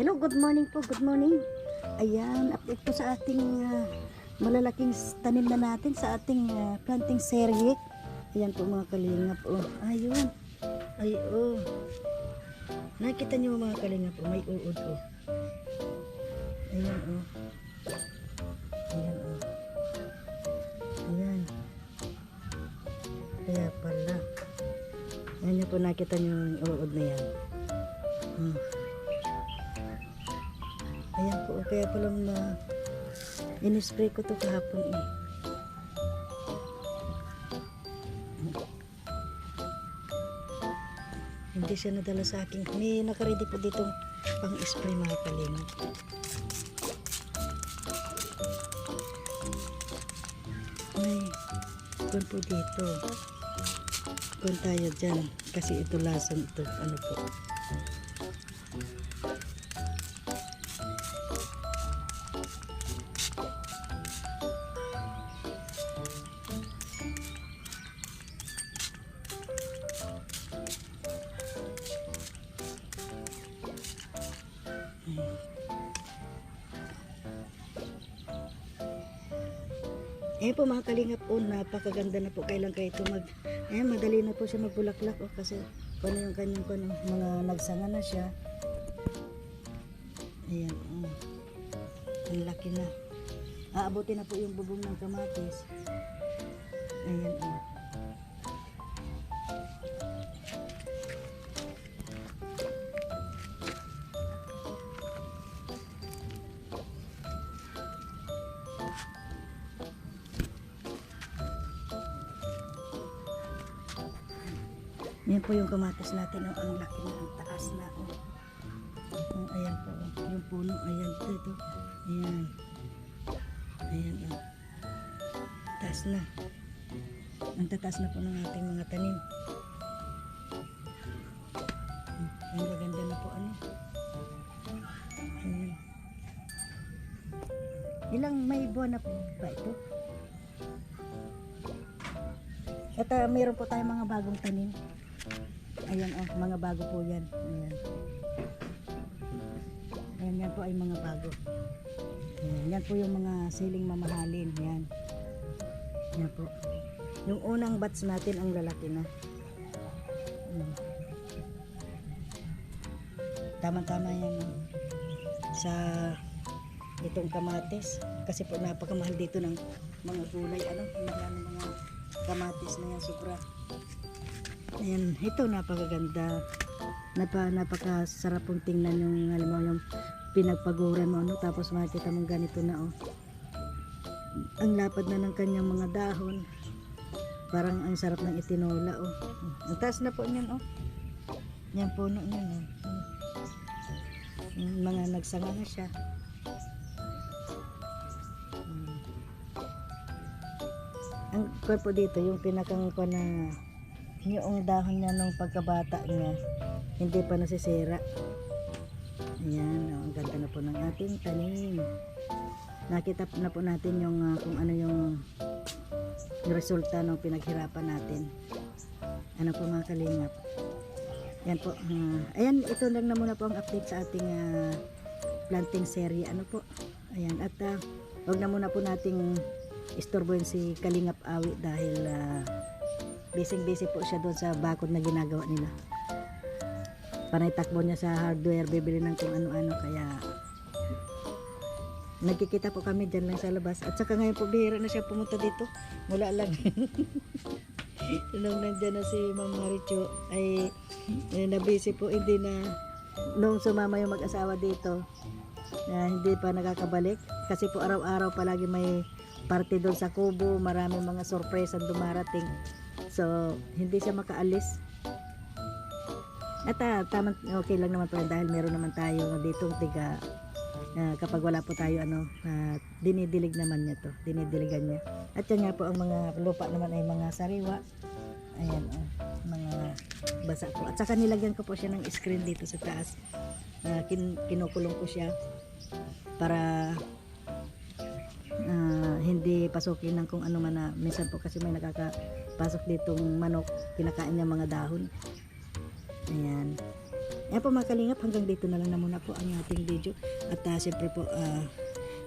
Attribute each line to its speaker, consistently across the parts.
Speaker 1: Hello, good morning po, good morning. Ayan, update po sa ating ah, malalaking tanim na natin sa ating ah, planting serye. Ayan po mga kalingap. Oh, ayun. Ay, oh. Nakita niyo mga kalingap, oh, may uod oh. Ayan, oh. Ayan, oh. Kaya pala. Ayan niyo po nakita niyo yung uod na yan. Hmm. Ayan po, kaya pala na in-spray ko to kahapon eh. Hindi siya nadala sa akin. May nakaredy po dito pang-spray mga kalingap. Ay, kung po dito. Kung tayo dyan. Kasi ito lason ito. Ano po. Mga kalingap po, napakaganda na po. Kailan kayo ito mag... Eh, madali na po siya magbulaklak. Oh, kasi kung ano yung kanyang kung ano, mga nagsanga na siya. Ayan. Oh. Ang laki na. Aabutin na po yung bubong ng kamatis. Ayan. Oh. Yan po yung kamatis natin. Oh, ang laki na, ang taas na. Oh. Oh, ayan po. Oh. Yung puno. Ayan po ito. Ayan. Ayan. Oh. Taas na. Ang tataas na po ng ating mga tanim. Hmm, Ang gaganda na po ano. Ayan. Ilang may buwan na po ba ito? At ah, mayroon po tayong mga bagong tanim. Ayan oh, mga bago po yan. Ayan. Ayan, yan po ay mga bago. Ayan, yan po yung mga siling mamahalin. Yan. Yan po. Yung unang batch natin ang lalaki na. Ayan. Tama-tama yan. oh. Sa itong kamatis. Kasi po napakamahal dito ng mga gulay. Ano? Marami mga kamatis na yan. Sobra. Ayan, ito napakaganda. Napa, napakasarap pong tingnan yung alam mo yung pinagpaguran mo ano tapos makita mong ganito na oh. Ang lapad na ng kanyang mga dahon. Parang ang sarap ng itinola oh. Ang taas na po niyan oh. Yan puno niyan oh. Yung mga nagsanga na siya. Hmm. Ang korpo dito yung pinakang na yung dahon niya nung pagkabata niya hindi pa nasisira. Ayan oh, ang ganda na po ng ating tanim. Nakita na po natin yung ah, kung ano yung, resulta ng pinaghirapan natin. Ano po mga kalingap? Yan po ah, ayan ito lang na muna po ang update sa ating ah, planting series ano po? Ayan at uh, wag na muna po nating istorbohin si Kalingap Awi dahil ah, busy-busy po siya doon sa bakod na ginagawa nila. Panay takbo niya sa hardware, bibili ng kung ano-ano kaya nagkikita po kami dyan lang sa labas. At saka ngayon po bihira na siya pumunta dito. Mula lang. Nung nandyan na si Ma'am Maricho ay eh, na-busy po hindi na nung sumama yung mag-asawa dito na hindi pa nakakabalik kasi po araw-araw palagi may party doon sa Kubo, maraming mga sorpresa dumarating. So, hindi siya makaalis. At ah, tama, okay lang naman po dahil meron naman tayo dito tiga ah, kapag wala po tayo ano, ah, dinidilig naman niya to, dinidiligan niya. At yan nga po ang mga lupa naman ay mga sariwa. Ayan, oh, mga basa po. At saka nilagyan ko po siya ng screen dito sa taas. Ah, kin kinukulong ko siya para ah, hindi pasukin ng kung ano man na minsan po kasi may nakakapasok ditong manok kinakain niya mga dahon. Ayan. Ayan po mga kalingap, hanggang dito na lang na muna po ang ating video. At ah, siyempre po, ah,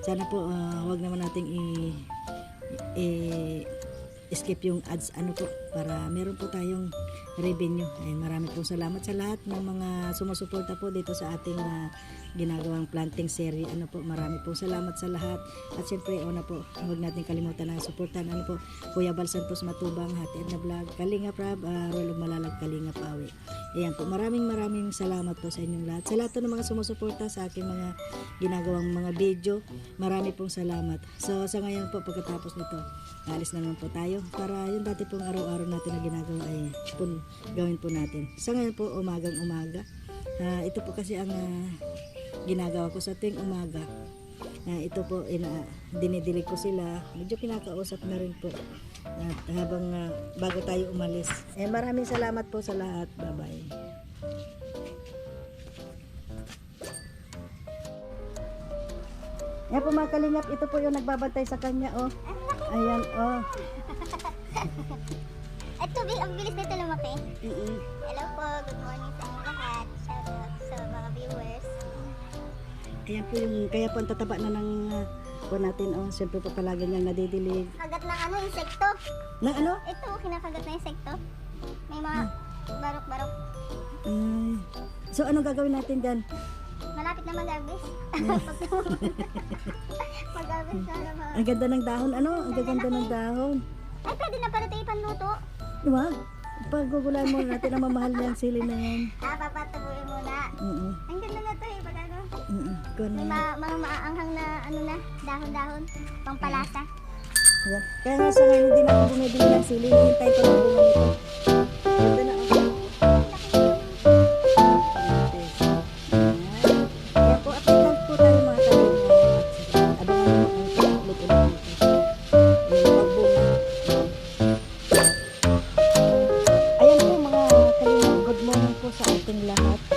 Speaker 1: sana po ah, wag naman nating i, i- skip yung ads. Ano po para meron po tayong revenue. Ay, marami pong salamat sa lahat ng mga sumusuporta po dito sa ating ah, ginagawang planting series. Ano po, marami pong salamat sa lahat. At siyempre, una po, huwag natin kalimutan na suportan. Ano po, Kuya Bal Santos Matubang, Hati Edna Vlog, Kalinga Prab, uh, Rolong Malalag, Kalinga Pawi. Ayan po, maraming maraming salamat po sa inyong lahat. Sa lahat ng mga sumusuporta sa aking mga ginagawang mga video, marami pong salamat. So, sa ngayon po, pagkatapos nito, alis na naman po tayo para yung dati pong araw-araw natin na ginagawa ay pun, gawin po natin. Sa ngayon po, umagang umaga. Ah, ito po kasi ang ah, ginagawa ko sa tuwing umaga. Ah, ito po, ina, dinidilig ko sila. Medyo kinakausap na rin po. At habang ah, bago tayo umalis. Eh, maraming salamat po sa lahat. Bye-bye. Yan po mga kalingap, ito po yung nagbabantay sa kanya, oh. Ayan, oh.
Speaker 2: At tubig, ang bilis nito lumaki.
Speaker 1: Mm-mm.
Speaker 2: Hello po, good morning sa inyo lahat. Shout out sa mga viewers.
Speaker 1: Ayan po yung, kaya po ang tataba na ng uh, po natin, oh. Siyempre po palagi niyang nadidilig.
Speaker 2: Kagat ng ano, insekto.
Speaker 1: Na ano?
Speaker 2: Ito, kinakagat na insekto. May mga barok-barok.
Speaker 1: Ay. So, anong gagawin natin dyan?
Speaker 2: Malapit na mag-harvest. mag-harvest na naman.
Speaker 1: Ang ganda ng dahon, ano? Ang gaganda ng dahon.
Speaker 2: Ay, pwede na pala ito ipanluto.
Speaker 1: Wag. Paggugulan muna natin ang mamahal niyang sili na yan.
Speaker 2: Ah, papatubuin muna.
Speaker 1: Oo.
Speaker 2: Ang ganda na ito eh, pag ano.
Speaker 1: Na
Speaker 2: May ma- mga maaanghang na ano na, dahon-dahon. Pangpalasa.
Speaker 1: Yan. Kaya nga sa ngayon hindi na ako bumibili ng sili. Hintay ko lang bunga nito. Lahat.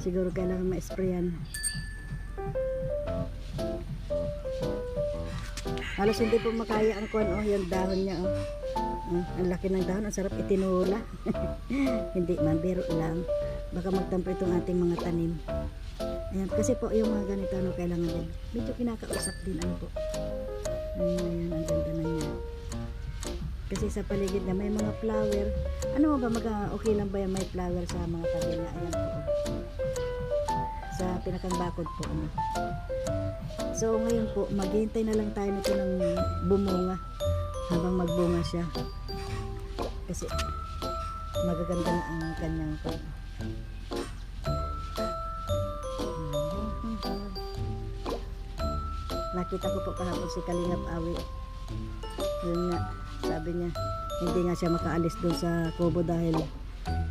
Speaker 1: Siguro kailangan ma-sprayan halos hindi po makaya ang kuwan oh yung dahon niya oh Mm, ang laki ng dahon, ang sarap itinula. Hindi man, biro lang. Baka magtampo itong ating mga tanim. Ayan, kasi po yung mga ganito, ano, kailangan din. Medyo kinakausap din, ano po. Ayan, ang ganda na niya. Kasi sa paligid na may mga flower. Ano ba, mag okay lang ba yung may flower sa mga tabi niya? Ayan po. Sa pinakang po, ano. So, ngayon po, maghihintay na lang tayo nito ng bumunga habang magbunga siya. Kasi magaganda na ang kanyang pag Nakita ko po kahapon si Kalingap Awi. Yun nga, sabi niya, hindi nga siya makaalis doon sa Kubo dahil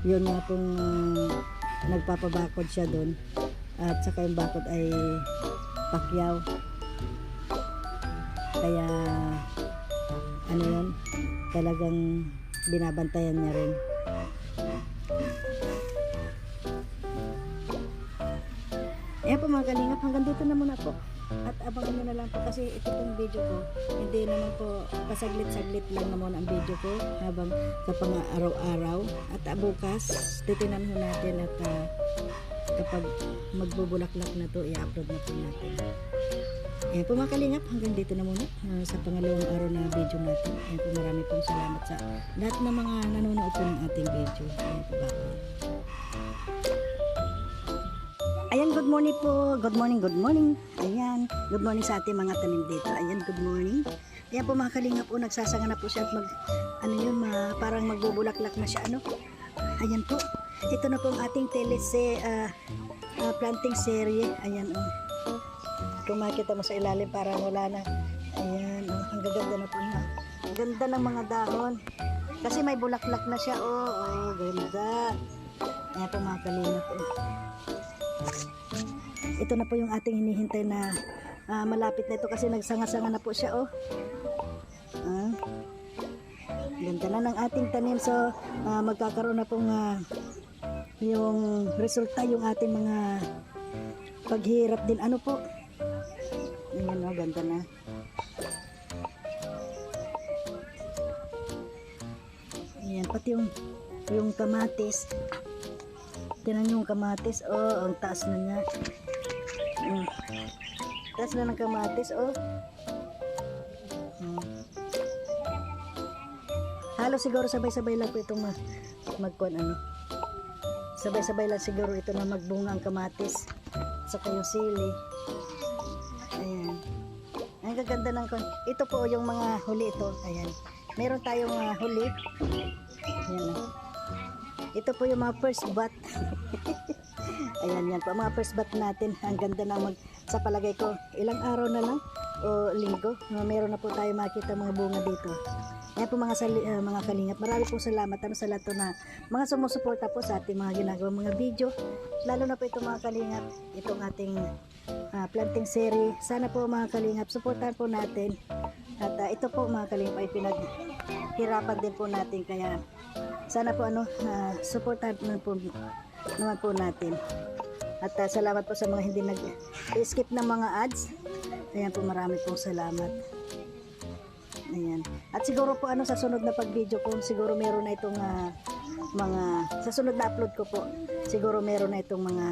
Speaker 1: yun nga pong ah, nagpapabakod siya doon. At saka yung bakod ay pakyaw. Kaya, ano yun, talagang binabantayan niya rin. Ayan po mga kalingap, hanggang dito na muna po. At abangan nyo na lang po kasi ito pong video ko, hindi naman po pasaglit-saglit lang naman ang video ko habang sa pang araw-araw. At ah, bukas, titinan ho natin at ah, kapag magbubulaklak na to, i-upload na po natin. Ayan po mga kalingap, hanggang dito na muna ah, sa pangalawang araw na video natin. Ayan po marami pong salamat sa lahat ng mga nanonood po ng ating video. Ayan po bye Ayan, good morning po. Good morning, good morning. Ayan, good morning sa ating mga tanim dito. Ayan, good morning. Ayan po mga kalingap po, nagsasanga na po siya at mag, ano yun, ma, parang magbubulaklak na siya, ano. Ayan po. Ito na po ang ating telese, ah, ah, planting serie. Ayan, oh. Kung makita mo sa ilalim, parang wala na. Ayan, oh, ang gaganda na po na. Ang ganda ng mga dahon. Kasi may bulaklak na siya, oh. Oh, ganda. Ayan po mga kalingap po. Ito na po yung ating hinihintay na ah, malapit na ito kasi nagsanga-sanga na po siya oh. Ah. Ganda na ng ating tanim so ah, magkakaroon na pong ah, yung resulta yung ating mga paghirap din ano po. Ayan oh, ganda na. Ayan, pati yung yung kamatis. Tinan yung kamatis. Oh, ang taas na niya. Mm. Taas na ng kamatis. Oh. Mm. Halos siguro sabay-sabay lang po itong mag magkuan ano. Sabay-sabay lang siguro ito na magbunga ang kamatis. Saka yung sili. Ayan. Ang gaganda ng kon. Ito po yung mga huli ito. Ayan. Meron tayong ah, huli. Ayan. Ito po yung mga first bat. Ayan yan po, mga first bat natin. Ang ganda na mag, sa palagay ko, ilang araw na lang o linggo, na meron na po tayo makita mga bunga dito. Ayan po mga, sali, ah, mga kalingap. Marami po salamat ano, sa lahat na mga sumusuporta po sa ating mga ginagawa mga video. Lalo na po ito mga kalingap, itong ating ah, planting series. Sana po mga kalingap, supportan po natin. At ah, ito po mga kalingap ay pinaghirapan din po natin. Kaya sana po ano, uh, supportan naman po, naman po natin. At ah, salamat po sa mga hindi nag-skip ng mga ads. Ayan po, marami pong salamat. Ayan. At siguro po ano sa sunod na pag-video ko, siguro meron na itong ah, mga sa sunod na upload ko po, siguro meron na itong mga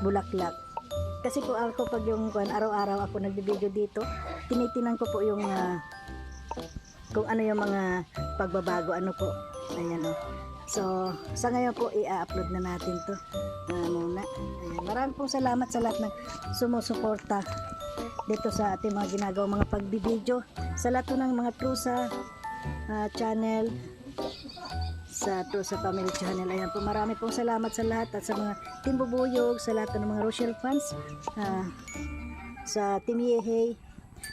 Speaker 1: bulaklak. Kasi po ako pag yung araw-araw ako nagbi-video dito, tinitinan ko po yung ah, kung ano yung mga pagbabago ano po. Ayan o. So, sa ngayon po i-upload na natin to ah, muna. Ayan. Maraming pong salamat sa lahat ng sumusuporta dito sa ating mga ginagawa mga pagbibideo sa lahat ng mga Trusa ah, channel sa Trusa Family Channel. Ayan po, marami pong salamat sa lahat at sa mga Team Bubuyog, sa lahat ng mga Rochelle fans, ah, sa Team Yehey,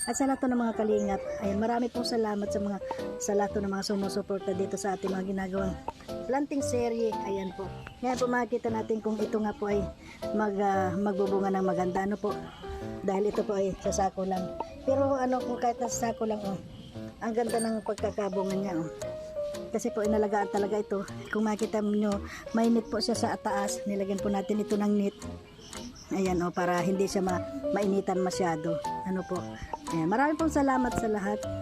Speaker 1: at sa lahat ng mga kalingap. Ayan, marami pong salamat sa mga sa lahat ng mga sumusuporta dito sa ating mga ginagawang planting serie. Ayan po. Ngayon po makikita natin kung ito nga po ay mag, ah, magbubunga ng maganda. Ano po? Dahil ito po ay sa sako lang. Pero ano kung kahit nasa sako lang oh. Ang ganda ng pagkakabunga niya oh. Kasi po inalagaan talaga ito. Kung makita nyo, mainit po siya sa taas. Nilagyan po natin ito ng net. Ayan o, para hindi siya ma mainitan masyado. Ano po. Ayan, marami pong salamat sa lahat.